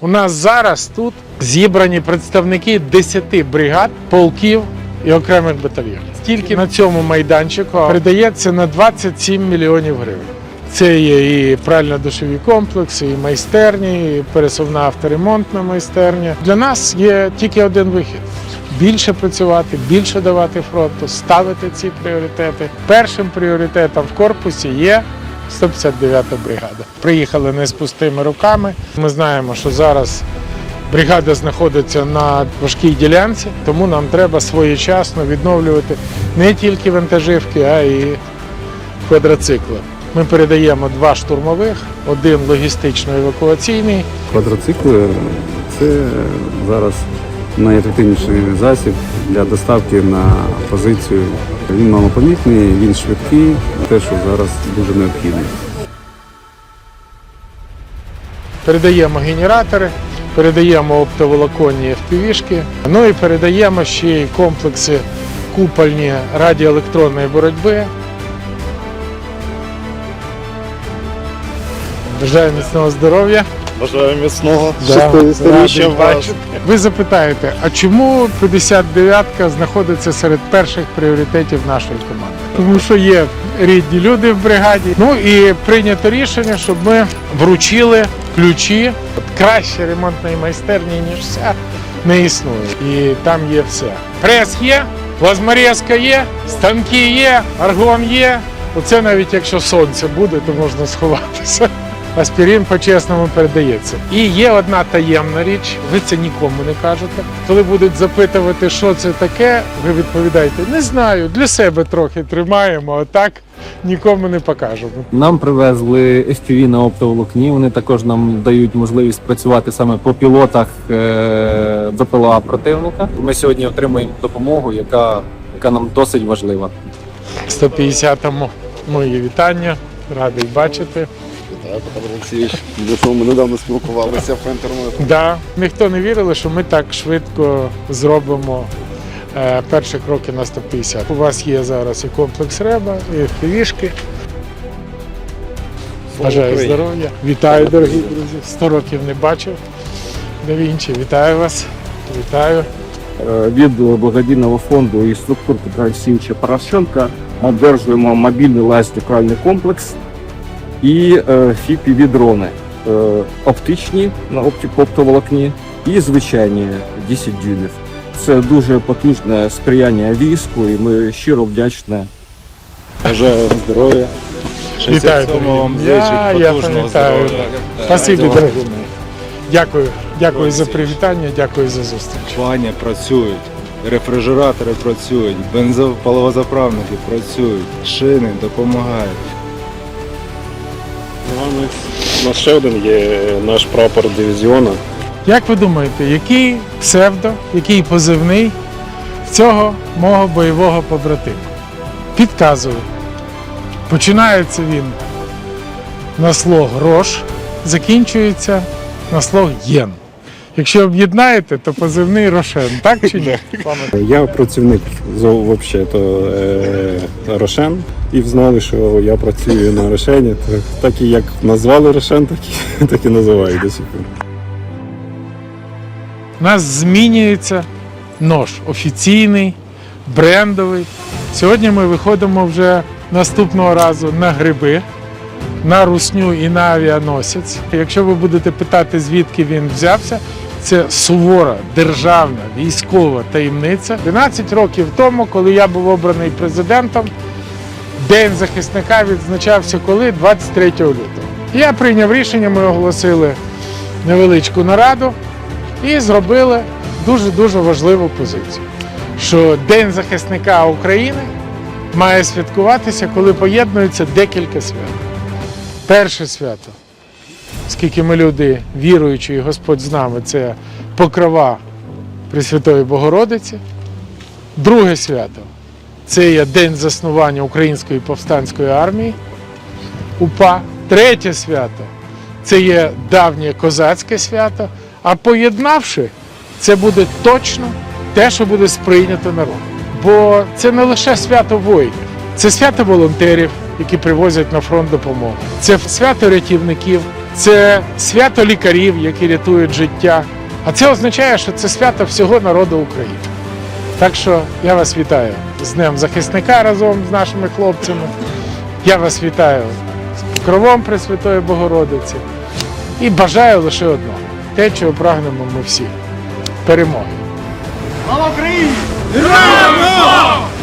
У нас зараз тут зібрані представники 10 бригад, полків і окремих батальйонів. Тільки на цьому майданчику передається на 27 мільйонів гривень. Це є і прально-душові комплекси, і майстерні, і пересувна авторемонтна майстерня. Для нас є тільки один вихід: більше працювати, більше давати фронту, ставити ці пріоритети. Першим пріоритетом в корпусі є 159-та бригада. Приїхали не з пустими руками. Ми знаємо, що зараз бригада знаходиться на важкій ділянці, тому нам треба своєчасно відновлювати не тільки вантажівки, а й квадроцикли. Ми передаємо два штурмових, один логістично-евакуаційний. Квадроцикли це зараз найефективніший засіб для доставки на позицію. Він малопомітний, він швидкий, те, що зараз дуже необхідно. Передаємо генератори, передаємо оптоволоконні FPV-шки, ну і передаємо ще й комплекси купольні радіоелектронної боротьби. Бажаю міцного здоров'я. Бажаю міцного. Да, Щасливі сторіччя бачити. Ви запитаєте, а чому 59-ка знаходиться серед перших пріоритетів нашої команди? Тому що є рідні люди в бригаді. Ну і прийнято рішення, щоб ми вручили ключі. От краще ремонтної майстерні, ніж вся, не існує. І там є все. Прес є, плазморезка є, станки є, аргон є. Оце навіть якщо сонце буде, то можна сховатися. Аспірин по-чесному передається. І є одна таємна річ, ви це нікому не кажете. Коли будуть запитувати, що це таке, ви відповідаєте, не знаю, для себе трохи тримаємо, а так нікому не покажемо. Нам привезли FPV на оптоволокні. Вони також нам дають можливість працювати саме по пілотах е, БПЛА противника. Ми сьогодні отримуємо допомогу, яка, яка нам досить важлива. 150-му мої вітання, радий бачити. Петро Олексійович. Для того ми недавно спілкувалися по інтернету. Да, ніхто не вірили, що ми так швидко зробимо е, перші кроки на 150. У вас є зараз і комплекс Реба, і фівішки. Бажаю здоров'я. Вітаю, дорогі друзі. 100 років не бачив. Да Вінчі, вітаю вас. Вітаю. Е, від благодійного фонду і структур Петра Олексійовича Порошенка одержуємо мобільний лазерний комплекс і фіпіві дрони Е, оптичні на оптоволокні і звичайні 10 дюймів. Це дуже потужне сприяння війську, і ми щиро вдячні. Бажаю здоров'я. Вітаю, вам Я, я пам'ятаю. здоров'я. Спасибі, дорогі. Дякую. Дякую за привітання, дякую за зустріч. Бані працюють, рефрижератори працюють, бензопаливозаправники працюють, шини допомагають. У нас ще один є наш прапор дивізіону. Як ви думаєте, який псевдо, який позивний цього мого бойового побратима? Підказую. Починається він на слог рош, закінчується на слог єн. Якщо об'єднаєте, то позивний Рошен, так чи ні? Я працівник взагалі то е, Рошен, і знали, що я працюю на Рошені. Так, так і як назвали Рошен, так і, так і називають до сих пор. У нас змінюється нож офіційний, брендовий. Сьогодні ми виходимо вже наступного разу на гриби, на русню і на авіаносець. Якщо ви будете питати, звідки він взявся, це сувора державна військова таємниця. 12 років тому, коли я був обраний президентом, День захисника відзначався коли? 23 лютого. Я прийняв рішення, ми оголосили невеличку нараду і зробили дуже-дуже важливу позицію, що День захисника України має святкуватися, коли поєднуються декілька свят. Перше свято, оскільки ми люди віруючі, і Господь з нами, це покрова Пресвятої Богородиці. Друге свято це є День заснування Української повстанської армії. УПА. Третє свято це є давнє козацьке свято. А поєднавши, це буде точно те, що буде сприйнято народом. Бо це не лише свято воїнів, це свято волонтерів, які привозять на фронт допомогу. Це свято рятівників, це свято лікарів, які рятують життя. А це означає, що це свято всього народу України. Так що я вас вітаю з Днем захисника разом з нашими хлопцями. Я вас вітаю з покровом Пресвятої Богородиці. І бажаю лише одного те, чого прагнемо ми всі перемоги. Слава Україні! Героям!